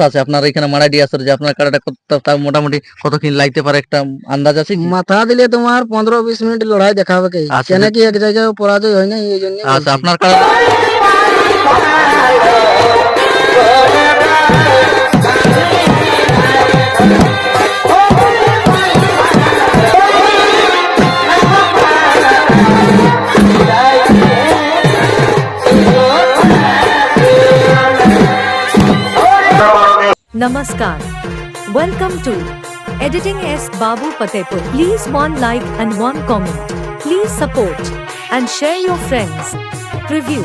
আছে আপনার এখানে মারাডি আসর যে আপনার কাটাটা কত তাও মোটামুটি কত কি লাগতে পারে একটা আন্দাজ আছে মাথা দিলে তোমার পনেরো বিশ মিনিট লড়াই দেখাবে হবে আচ্ছা, কেন কি এক জায়গায় পরাজয় হয় না এই জন্য আচ্ছা আপনার কাড়া Namaskar. Welcome to Editing S. Babu Patepur. Please one like and one comment. Please support and share your friends. Preview.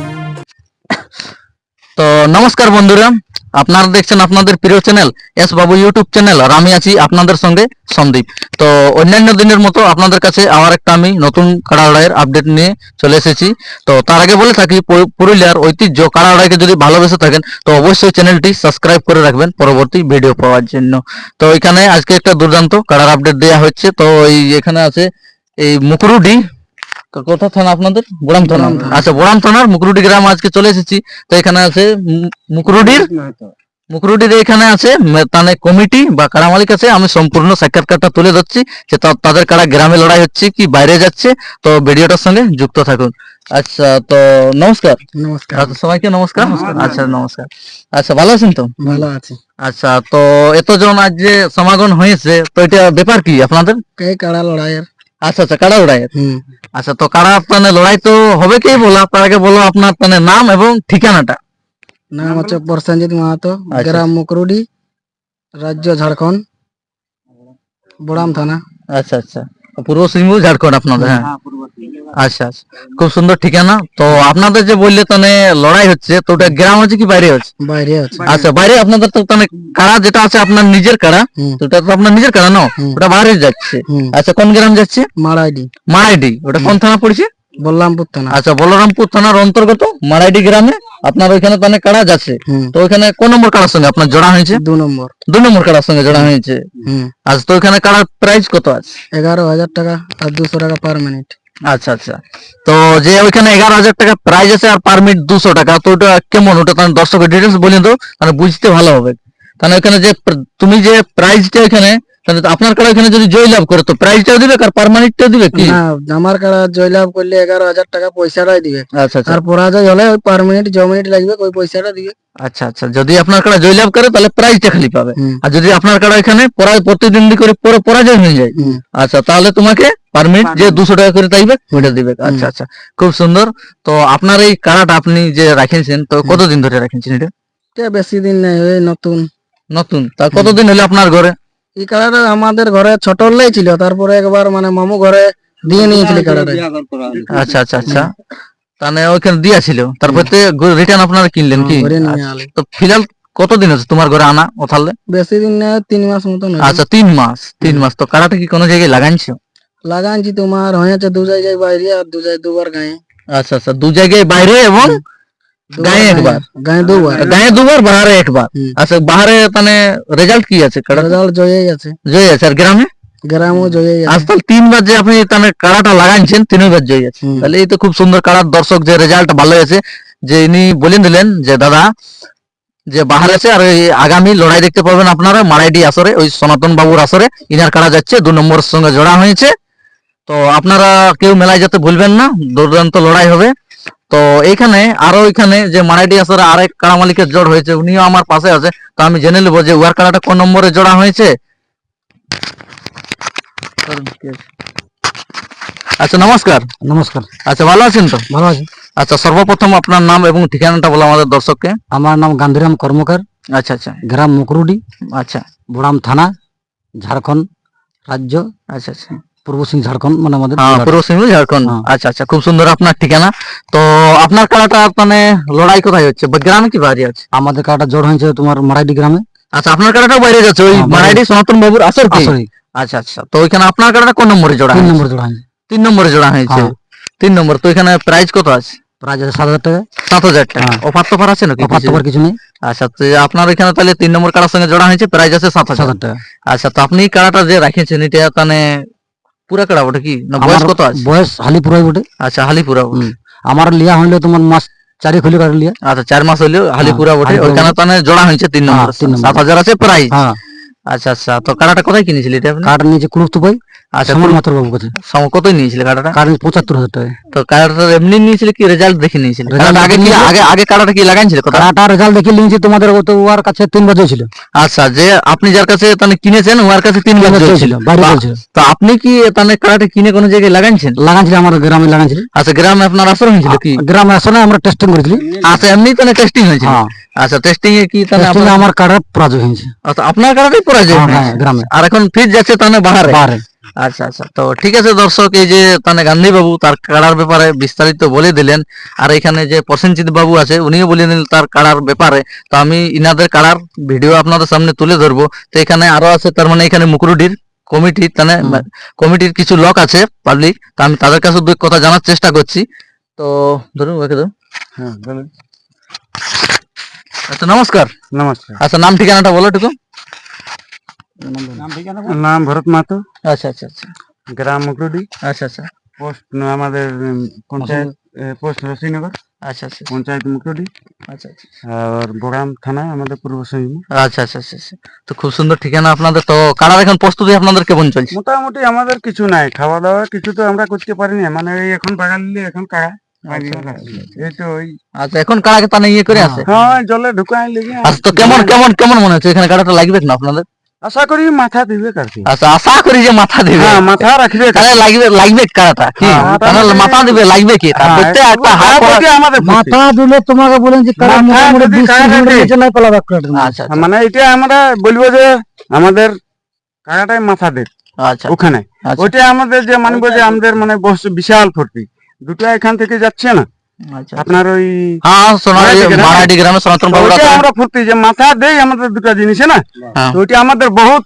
তো নমস্কার বন্ধুরা আপনারা দেখছেন আপনাদের প্রিয় channel S Babu YouTube channel আর আমি আছি আপনাদের সঙ্গে সন্দীপ। তো অন্যান্য দিনের মতো আপনাদের কাছে আবার একটা আমি নতুন কাড়াড়াইয়ের আপডেট নিয়ে চলে এসেছি। তো তার আগে বলে থাকি পুরুলিয়ার ঐতিহ্য কাড়াড়াইকে যদি ভালোবেসে থাকেন, তো অবশ্যই চ্যানেলটি সাবস্ক্রাইব করে রাখবেন পরবর্তী ভিডিও পাওয়ার জন্য। তো এখানে আজকে একটা দুর্দান্ত কাড়ার আপডেট দেওয়া হচ্ছে। তো এই এখানে আছে এই মুকুরুডি কোথা থানা আপনাদের? বোড়াম থানা। আচ্ছা বোড়াম থানার মুকুরুডি গ্রাম আজকে চলে এসেছি। তো এখানে আছে মুকুরুডির মুকুরুডির এখানে আছে তানে কমিটি বা কারা মালিক আছে আমি সম্পূর্ণ সাক্ষাৎকারটা তুলে ধরছি যে তাদের কারা গ্রামে লড়াই হচ্ছে কি বাইরে যাচ্ছে। তো ভিডিওটার সঙ্গে যুক্ত থাকুন। আচ্ছা তো নমস্কার। নমস্কার। আচ্ছা, সবাইকে নমস্কার। আচ্ছা নমস্কার। আচ্ছা ভালো আছেন তো? ভালো আছি। আচ্ছা তো এতজন আজ যে সমাগম হয়েছে তো এটা ব্যাপার কি আপনাদের? কে কাড়া লড়াইয়ের? আচ্ছা আচ্ছা কারা উড়াই হুম। আচ্ছা তো কারা আপনার লড়াই তো হবে কি বলো। আপনার আগে বলো আপনার মানে নাম এবং ঠিকানাটা। নাম হচ্ছে প্রসেনজিৎ মাহাতো আচ্ছা। গ্রাম মুকরুডি রাজ্য ঝাড়খণ্ড বোড়াম থানা। আচ্ছা আচ্ছা। পূর্ব সিংভূম ঝাড়খণ্ড আপনাদের হ্যাঁ। আচ্ছা আচ্ছা। খুব সুন্দর ঠিকানা। তো আপনাদের যে বললে তাহলে লড়াই হচ্ছে তো ওটা গ্রাম হচ্ছে কি বাইরে হচ্ছে? বাইরে আছে আচ্ছা বাইরে আপনাদের তো তাহলে কাড়া যেটা আছে আপনার নিজের কাড়া তো ওটা তো আপনার নিজের কাড়া না? ওটা বাইরে যাচ্ছে। আচ্ছা কোন গ্রাম যাচ্ছে? মারাইডি। মারাইডি। ওটা কোন থানা পড়ছে? বললামপুর থানা। আচ্ছা বলরামপুর থানার অন্তর্গত মারাইডি গ্রামে আপনার ওইখানে তাহলে কাড়া যাচ্ছে হুম। তো ওইখানে কোন নম্বর কাড়ার সঙ্গে আপনার জোড়া হয়েছে? দু নম্বর। দুই নম্বর কাড়ার সঙ্গে জোড়া হয়েছে। আচ্ছা তো ওইখানে প্রাইস কত আছে? এগারো হাজার টাকা আর দুশো টাকা পার মিনিট আচ্ছা আচ্ছা। তো যে ওইখানে এগারো হাজার টাকা প্রাইস আছে আর পার মিনিট দুশো টাকা তো ওটা কেমন? ওটা তাহলে দর্শকের ডিটেলস বলে তো মানে বুঝতে ভালো হবে। তাহলে ওখানে যে তুমি যে প্রাইসটা ওখানে তাহলে তো আপনার কাছে ওখানে যদি জয় লাভ করে তো প্রাইসটাও দিবে আর পার মিনিটটাও দিবে কি? না আমার কাড়া জয়লাভ করলে এগারো হাজার টাকা পয়সাটাই দিবে। আচ্ছা আচ্ছা। আর পরাজয় হলে ওই পার মিনিট লাগবে ওই পয়সাটা দিবে। আচ্ছা আচ্ছা। যদি আপনার জয় লাভ করে তাহলে প্রাইসটা খালি পাবে। আর যদি আপনার কাছে এখানে পরা- প্রতিদিন করে পরে পরাজয় হয়ে যায় আচ্ছা তাহলে তোমাকে পার মিনিট যে দুশো টাকা করে চাইবে ওইটা দিবে। আচ্ছা আচ্ছা। খুব সুন্দর। তো আপনার এই কাড়াটা আপনি যে রাখেছেন তো কতদিন ধরে রাখেছেন এটা? বেশি দিন নেই ওই নতুন। নতুন? তা কতদিন হলো আপনার ঘরে? এই কাড়াটা আমাদের ঘরে ছোট হলেই ছিল তারপরে একবার মানে মামু ঘরে দিয়ে নিয়েছিল কাড়াটা আচ্ছা আচ্ছা আচ্ছা। তাহলে ওইখানে দিয়া ছিল তারপর রিটার্ন আপনারা কিনলেন কি? নিয়ে আচ্ছা, আলে। তো ফিলহাল কতদিন আছে তোমার ঘরে আনা ওথালে? বেশি দিন নেই তিন মাস মতন আচ্ছা তিন মাস তিন মাস। তো কারাটা কি কোনো জায়গায় লাগাইছো? লাগানছি তোমার হয়েছে দু জায়গায় বাইরে আর দু জায়গায় দুবার গায়ে। আচ্ছা আচ্ছা দু জায়গায় বাইরে এবং গায়ে একবার? গায়ে দুবার। গায়ে দুবার বাহারে একবার? আচ্ছা বাহারে তাহলে রেজাল্ট কি আছে? রেজাল্ট জয়েই আছে। আছে। আর গ্রামে? গ্রামও জয়েই আছে। তিনবার যে আপনি তাহলে কাড়াটা লাগাইছেন তিনবার আছে। তাহলে এই তো খুব সুন্দর কাড়ার দর্শক যে রেজাল্ট ভালো আছে যে ইনি বলে দিলেন যে দাদা যে বাহার আছে আর এই আগামী লড়াই দেখতে পাবেন আপনারা মারাইডি আসরে ওই সনাতন বাবুর আসরে। ইনার কাড়া যাচ্ছে দু নম্বরের সঙ্গে জোড়া হয়েছে। তো আপনারা কেউ মেলায় যেতে ভুলবেন না দুর্দান্ত লড়াই হবে। তো এইখানে আরও এখানে যে মারাইডি আসরে আরেক কাড়া মালিকের জোড় হয়েছে উনিও আমার পাশে আছে। তো আমি জেনে নেব যে উয়ার কাড়াটা কোন নম্বরে জোড়া হয়েছে। আচ্ছা নমস্কার। নমস্কার। আচ্ছা ভালো আছেন তো? ভালো আছি। আচ্ছা সর্বপ্রথম আপনার নাম এবং ঠিকানাটা বলো আমাদের দর্শককে। আমার নাম গান্ধীরাম কর্মকার। আচ্ছা আচ্ছা। গ্রাম মুকরুডি। আচ্ছা। বোড়াম থানা ঝাড়খণ্ড রাজ্য। আচ্ছা আচ্ছা। পূর্ব সিং ঝাড়খণ্ড মানে আমাদের হ্যাঁ পূর্ব সিংভূম ঝাড়খণ্ড। হ্যাঁ। আচ্ছা আচ্ছা খুব সুন্দর আপনার ঠিকানা। তো আপনার কাড়াটা মানে লড়াই কোথায় হচ্ছে? গ্রামে কি বাইরে আছে? আমাদের কাটা জোর হয়েছে তোমার মারাইডি গ্রামে। আচ্ছা আপনার কাড়াটাও বাইরে যাচ্ছে ওই হ্যাঁ, মারাইডি সনাতন বাবুর আসর আচ্ছা আচ্ছা তো ওইখানে আপনার কাড়াটা কোন নম্বরে জোড়া তিন? নম্বর জোড়া হয়েছে। তিন নম্বরে জোড়া হয়েছে। হ্যাঁ। তিন নম্বর তো এখানে প্রাইস কত আছে? প্রাইস আছে সাত হাজার টাকা। সাত হাজার টাকা। অফার টফার আছে নাকি অফার কিছু? কিছু নেই। আচ্ছা তো আপনার এখানে তাহলে তিন নম্বর কাড়ার সঙ্গে জোড়া হয়েছে প্রাইস আছে সাত হাজার। টাকা। আচ্ছা তো আপনি কাড়াটা যে রাখিয়েছেন এটা মানে পুরা কাড়া ওটা কি? না বয়স কত আছে? বয়স হালিপুরাই বটে। আচ্ছা হালিপুরা। আমার লিয়া হইলে তোমার মাস চারি খুলি কাড়া লিয়া। আচ্ছা চার মাস হইলেও হালিপুরা বটে। হালিপুরা। ওইখানে তানে জোড়া হয়েছে তিন নম্বর। হ্যাঁ, তিন নম্বর। সাত হাজার আছে প্রাইস হ্যাঁ। আচ্ছা আচ্ছা। তো কাড়াটা কোথায় কিনেছিলি এটা কাঠ নিয়েছে কুড়ুস্তু পাই। আচ্ছা শ্যামল মাত্র বাবু কাছে সম- নিয়েছিলে কাটাটা? কাঠ পঁচাত্তর হাজার টাকা। তো কাটাটা এমনি নিয়েছিলে কি রেজাল্ট দেখে নিয়েছিলে? আগে কি আগে আগে কাটাটা কি লাগাইছিলে কথা রেজাল্ট দেখে নিয়েছি তোমাদের তো ওর কাছে তিন বাজে ছিল। আচ্ছা যে আপনি যার কাছে তাহলে কিনেছেন ওর কাছে তিন বাহ। চলছিল। তো আপনি কি তাহলে কাটাটা কিনে কোনো জায়গায় লাগাইছেন? লাগাইছিল আমার গ্রামে লাগাইছিল। আচ্ছা গ্রামে আপনার আসর হয়েছিল কি? গ্রামে আসলে আমরা টেস্টিং করেছিলি। আচ্ছা এমনি তাহলে টেস্টিং হয়েছিল। হ্যাঁ। আচ্ছা টেস্টিং এ কি তাহলে আমার কাঠের পরাজয় হয়েছে। আচ্ছা, আপনার কাটাটাই পরাজয় হ্যাঁ, হ্যাঁ, গ্রামে। আর এখন ফিট যাচ্ছে তাহলে বাহারে। আচ্ছা আচ্ছা। তো ঠিক আছে দর্শক এই যে তাহলে গান্ধী বাবু তার কাড়ার ব্যাপারে বিস্তারিত বলে দিলেন। আর এখানে যে প্রসেনজিৎ বাবু আছে উনিও বলে দিলেন তার কাড়ার ব্যাপারে। তো আমি ইনাদের কাড়ার ভিডিও আপনাদের সামনে তুলে ধরবো। তো এখানে আরও আছে তার মানে এখানে মুকুরুডির কমিটি তাহলে কমিটির কিছু লোক আছে পাবলিক তো আমি তাদের কাছে দু এক কথা জানার চেষ্টা করছি। তো ধরুন ওকে ধরুন। হ্যাঁ আচ্ছা নমস্কার। নমস্কার। আচ্ছা নাম ঠিকানাটা বলো একটু নাম ভরত মাতো আচ্ছা আচ্ছা আচ্ছা। গ্রাম মুকরুডি আচ্ছা আচ্ছা। পোস্ট আমাদের পঞ্চায়েত পোস্ট রসিনগর আচ্ছা আচ্ছা। পঞ্চায়েত মুকরুডি আচ্ছা আচ্ছা। আর বোগাম থানা আমাদের পূর্ব আচ্ছা আচ্ছা আচ্ছা আচ্ছা। তো খুব সুন্দর ঠিকানা আপনাদের। তো কারার এখন প্রস্তুতি আপনাদের কেমন চলছে? মোটামুটি আমাদের কিছু নাই। খাওয়া দাওয়া কিছু তো আমরা করতে পারিনি মানে এখন বাগান এখন এই তো আচ্ছা এখন কারাকে তানে ইয়ে করে আছে? হ্যাঁ জলে ঢুকাই লেগে আচ্ছা তো কেমন কেমন কেমন মনে হচ্ছে? এখানে কারাটা লাগবে না আপনাদের? আশা করি মাথা দিবে আচ্ছা আশা করি যে মাথা দিবে হ্যাঁ মাথা রাখবে তাহলে লাগবে লাগবে কি হ্যাঁ, তাহলে মাথা দিবে লাগবে কি? হ্যাঁ, প্রত্যেক একটা হাত হাত আমাদের মাথা দিলে তোমাকে বলেন যে কারা মোটামুটি কারা মিনিটের আচ্ছা আচ্ছা, মানে এটা আমরা বলব যে আমাদের কারাটাই মাথা দেব আচ্ছা। ওখানে। আচ্ছা। ওইটা আমাদের যে মানবো যে আমাদের মানে বিশাল ফুর্তি দুটো এখান থেকে যাচ্ছে না। আপনার ওই হ্যাঁ সোনালি গ্রামে- সনাতন বাবু আমরা ফুর্তি যে মাথা দেই আমাদের দুটো জিনিসে না? হ্যাঁ। ওইটা আমাদের বহুত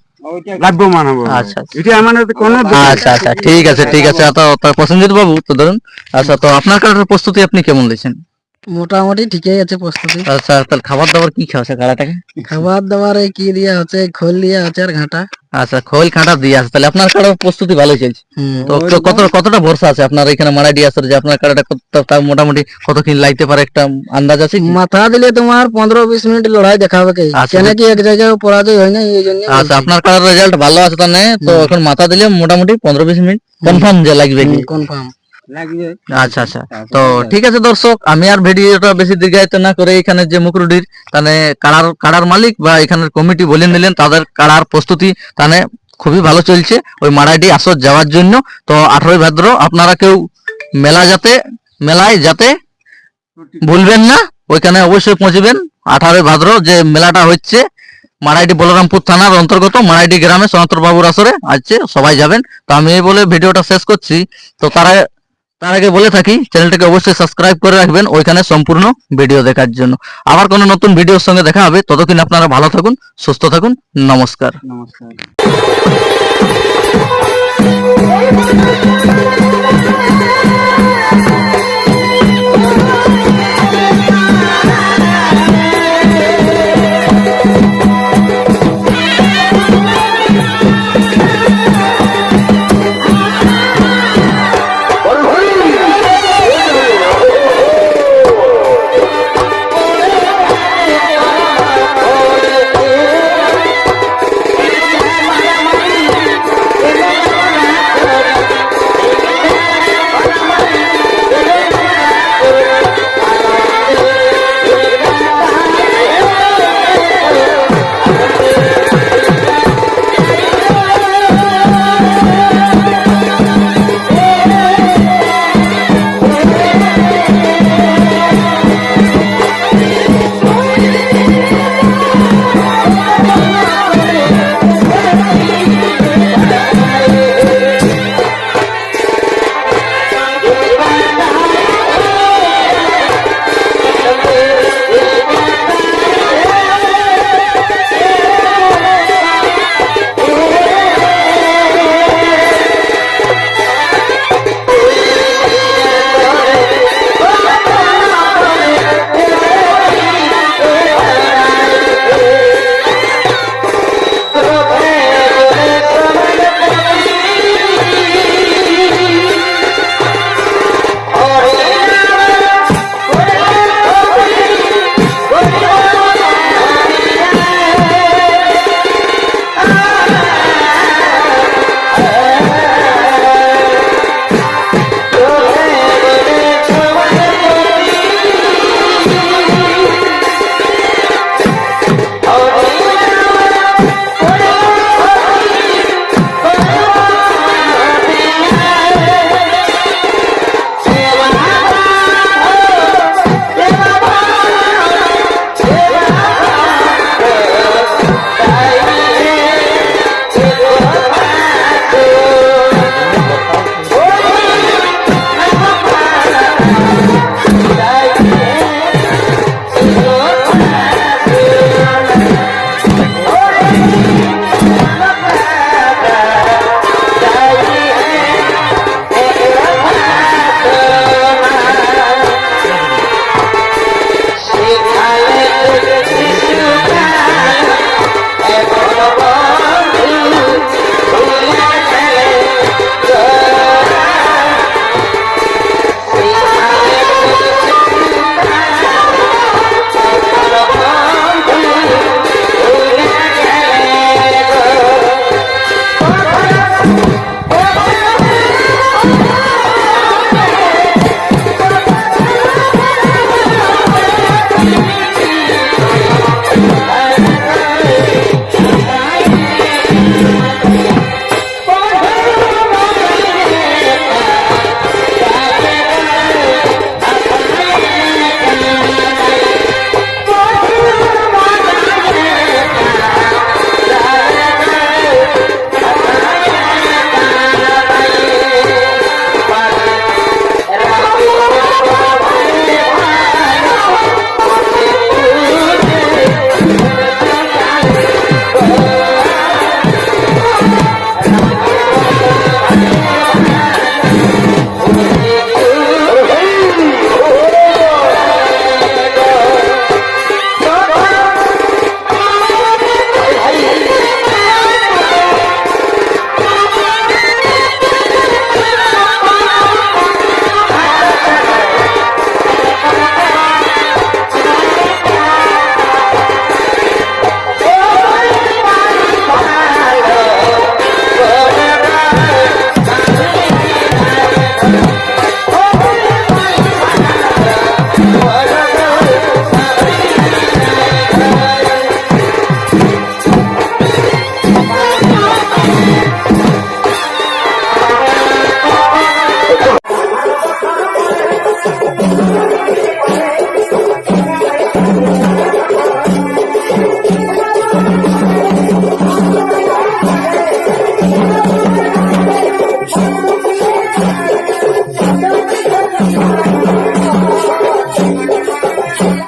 লাভবান হবে। আচ্ছা আচ্ছা। এটা আমাদের কোনো আচ্ছা আচ্ছা ঠিক আছে ঠিক আছে। তো তো প্রসেনজিৎ বাবু তো ধরুন। আচ্ছা তো আপনার কারণে প্রস্তুতি আপনি কেমন দিয়েছেন? মোটামুটি ঠিকই আছে প্রস্তুতি। আচ্ছা তাহলে খাবার দাবার কি খাওয়াছে কারাটাকে খাবার দাবারে কি দিয়া হচ্ছে? খোল দিয়া হচ্ছে আর ঘাটা। আচ্ছা খোল খাঁটা দিয়ে আছে। তাহলে আপনার কাড়ার প্রস্তুতি ভালোই চলছে। হুম। তো তো কত কতটা ভরসা আছে? আপনার এখানে মারাডি আসর যে আপনার কাড়াটা কত তাও মোটামুটি কতক্ষণ লাগতে পারে একটা আন্দাজ আছে কি? মাথা দিলে তোমার পনেরো বিশ মিনিট লড়াই দেখাবে কি? আচ্ছা। কেন কি এক জায়গায় পরাজয় হয় না এই জন্য আচ্ছা আপনার কাড়ার রেজাল্ট ভালো আছে তাহলে? তো এখন মাথা দিলে মোটামুটি পনেরো বিশ মিনিট কনফার্ম যে লাগবে কি? কনফার্ম আচ্ছা আচ্ছা। তো ঠিক আছে দর্শক আমি আর ভিডিওটা বেশি দীর্ঘায়িত না করে এখানে যে মুকরুডির তাহলে কাড়ার কাড়ার মালিক বা এখানের কমিটি বলে নিলেন তাদের কাড়ার প্রস্তুতি তাহলে খুবই ভালো চলছে ওই মারাডি আসর যাওয়ার জন্য। তো আঠারোই ভাদ্র আপনারা কেউ মেলা যাতে মেলায় যাতে ভুলবেন না ওইখানে অবশ্যই পৌঁছবেন। আঠারোই ভাদ্র যে মেলাটা হচ্ছে মারাইডি বলরামপুর থানার অন্তর্গত মারাইডি গ্রামে সনাতন বাবুর আসরে আছে সবাই যাবেন। তো আমি এই বলে ভিডিওটা শেষ করছি। তো তারা তার আগে বলে থাকি, চ্যানেলটাকে অবশ্যই সাবস্ক্রাইব করে রাখবেন, ওইখানে সম্পূর্ণ ভিডিও দেখার জন্য। আবার কোনো নতুন ভিডিওর সঙ্গে দেখা হবে, ততক্ষণ আপনারা ভালো থাকুন, সুস্থ থাকুন, নমস্কার। নমস্কার।